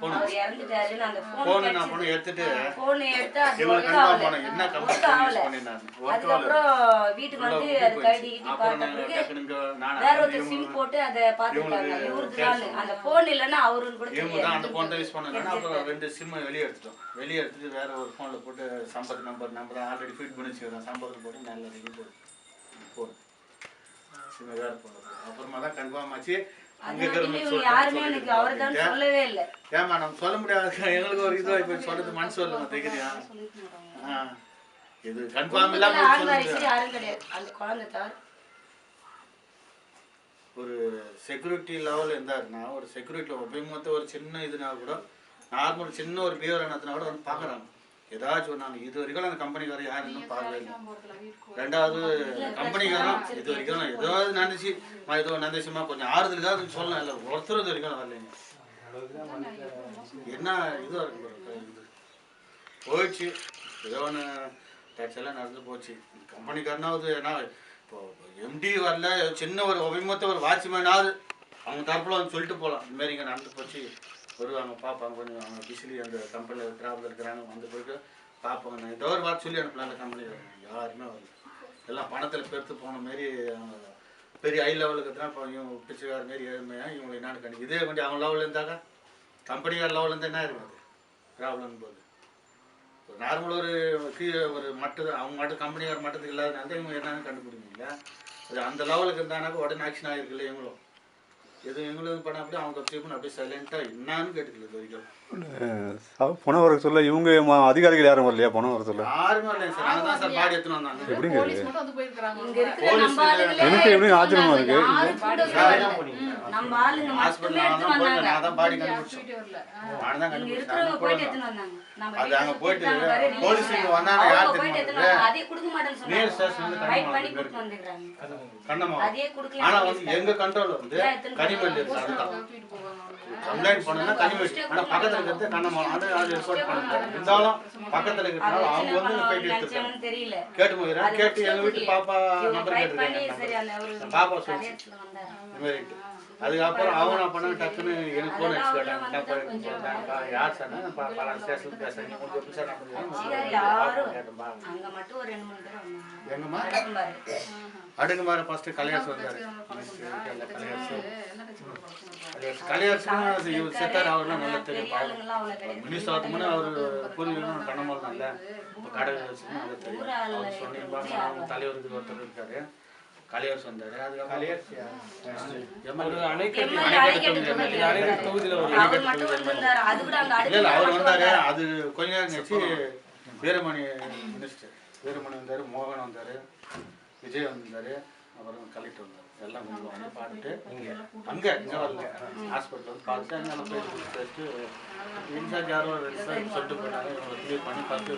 Phone. அவர் இறந்துட்டாருன்னு அந்த phone phone நான் போன எடுத்துட்டு போன் எடுத்து அது இவங்க ஒர்க் கன்ஃபார்ம் ஆகல. பண்ண என்ன ஒர்க் கம்பெனி ஆகல. யூஸ் பண்ணிருந்தாங்க அதுக்கப்புறம் வீட்டுக்கு வந்து அது கழட்டி கிட்டி பார்த்த வேற ஒருத்தர் சிம் போட்டு அதை பார்த்துட்டாங்க இவருக்கு தான் அந்த போன் இல்லைன்னா அவருன்னு கூட இவங்க தான் அந்த தான் யூஸ் பண்ணாங்க. அப்புறம் ரெண்டு சிம்மை வெளியே எடுத்துட்டோம். வெளியே எடுத்துட்டு வேற ஒரு ஃபோனில் போட்டு Sampath number number already feed பண்ணி வச்சுக்கிறோம் சம்பத்தில் போட்டு நல்ல போடு போடு. அப்புறமா தான் கன்ஃபார்ம் ஆச்சு. அங்கே யாருமே எனக்கு அவர் தான் சொல்லவே இல்லை. ஏமா நம்ம சொல்ல முடியாது. எங்களுக்கு ஒரு இதுவாக இப்போ சொல்றது மனசு வரல தெரியுறியா ஆ. இது கன்ஃபார்ம் யாரும் கிடையாது. அந்த குழந்தை தவிர ஒரு செக்யூரிட்டி லெவல் இருந்தாருன்னா ஒரு செக்யூரிட்டியில் ஒப்பீமொத்த ஒரு சின்ன இதுனா கூட நார்மல் சின்ன ஒரு பிஹேவியர் நடத்தினா கூட வந்து பார்க்குறாங்க ஏதாச்சும் ஒரு நாங்கள் இது வரைக்கும் அந்த கம்பெனிக்காரர் யாரும் இன்னும் பார்க்கவே இல்லை. ரெண்டாவது கம்பெனிக்காரன் இது வரைக்கும் நான் ஏதாவது நினச்சி நான் ஏதோ நினைச்சுமா கொஞ்சம் ஆறுதலுக்காக சொல்லலாம் இல்லை ஒருத்தர் இது வரைக்கும் வரலைங்க. என்ன இதுவாக இருக்கு போயிடுச்சு. ஏதோ ஒன்று டச்செல்லாம் நடந்து போச்சு. கம்பெனிக்காரனாவது ஏன்னா இப்போ எம்டி வரல சின்ன ஒரு அபிமத்த ஒரு வாட்ச்மேனாவது அவங்க தரப்புல வந்து சொல்லிட்டு போகலாம் இந்த மாதிரி இங்கே நடந்து போச்சு. வருவாங்க பார்ப்பாங்க கொஞ்சம் அவங்க பிசிலி அந்த கம்பெனியில் கிராஃபில் இருக்கிறாங்க வந்து பிறகு பார்ப்பாங்க. நான் ஏதோ ஒரு வார்த்தை சொல்லி அனுப்பலாம் அந்த கம்பெனியில் யாருமே வரல. எல்லாம் பணத்தில் பெருத்து போன மாரி அவங்க பெரிய ஹை லெவலுக்கு தான் இப்போ இவங்க பிச்சைக்கார மாரி ஏழ்மையாக இவங்க என்னன்னு கண்டு இதே கொஞ்சம் அவங்க லெவலில் இருந்தாக்கா? கம்பெனிக்கார லெவலில் இருந்தால் என்ன இருக்குது ப்ராப்ளம் போது. ஒரு நார்மல் ஒரு கீழே ஒரு மட்டு அவங்க மட்டும் கம்பெனிக்கார மட்டத்துக்கு இல்லாதனால இவங்க என்னன்னு கண்டுபிடிங்க அது அந்த லெவலுக்கு இருந்தானாக்கா உடனே ஆக்ஷன் ஆகிருக்குல்ல இவங்களும். எதுவும் எங்களுக்கு பண்ண அப்படியே அவங்க கப்சிப்புன்னு அப்படியே சைலண்ட்டாக என்னன்னு கேட்டுக்கல இது வரைக்கும். பணம் வர சொல்ல இவங்க அதிகாரிகள் யாரும் வரலையா? பணம் வர சொல்ல. எப்படிங்க எனக்கு எப்படி ஆச்சரியமா இருக்கு? எங்க கண்ட்ரோல்ல வந்து அவங்க. கம்ப்ளைண்ட் பண்ணா கனிமல்லி ஆனா பக்கத்துல இருக்கிறது கண்ணம்மா அது அது ரிப்போர்ட் பண்ணுறாங்க இருந்தாலும் பக்கத்துல இருக்கிறதுனால அவங்க வந்து போயிட்டு எடுத்துருக்காங்க கேட்டு போகிறேன் கேட்டு எங்க வீட்டு பாப்பா நம்பர் கேட்டுருக்காங்க. பாப்பா இந்த மாதிரி அதுக்கப்புறம் அவங்க நான் பண்ண டக்குன்னு எனக்கு ஃபோன் அடிச்சு கேட்டாங்க யார் சார் நான் பா- பல ஸ்டேஷன் பேசுறேன். உங்களுக்கு எப்படி சார் நான் எங்கம்மா. அடுக்குமார ஃபர்ஸ்ட் கல்யாணம் வந்தாரு. போட இவர் செத்தார் அவர்லாம் நல்லா தெரியும் ஆகும்போது அவர் பூர்வீகம் கண்ணமால் நல்ல இப்போ கடை வச்சுன்னு நல்லா தெரியும். அவர் சொன்னீங்க அவங்க தலைவருக்கு ஒருத்தர் இருக்காரு. கலையரசு வந்தாரு. அதுக்கப்புறம் அணைக்கட்டு தொகுதியில ஒரு அவர் இல்ல இல்ல வந்தாரு. வந்தாரு. அது கொஞ்ச நேரம் கழிச்சு வீரமணி மினிஸ்டர். வீரமணி வந்தாரு மோகன் வந்தாரு விஜய் வந்தாரு. அப்புறம் கலெக்டர் வந்தார் எல்லாம் கொண்டு வந்து பார்த்துட்டு அங்கே இங்கே வரல ஹாஸ்பிட்டல் வந்து பார்த்துட்டு அங்கே போய் பேசிட்டு இன்சார்ஜ் யாரோ சொல்லிட்டு போனாங்க இவங்களை clear பண்ணி பார்த்து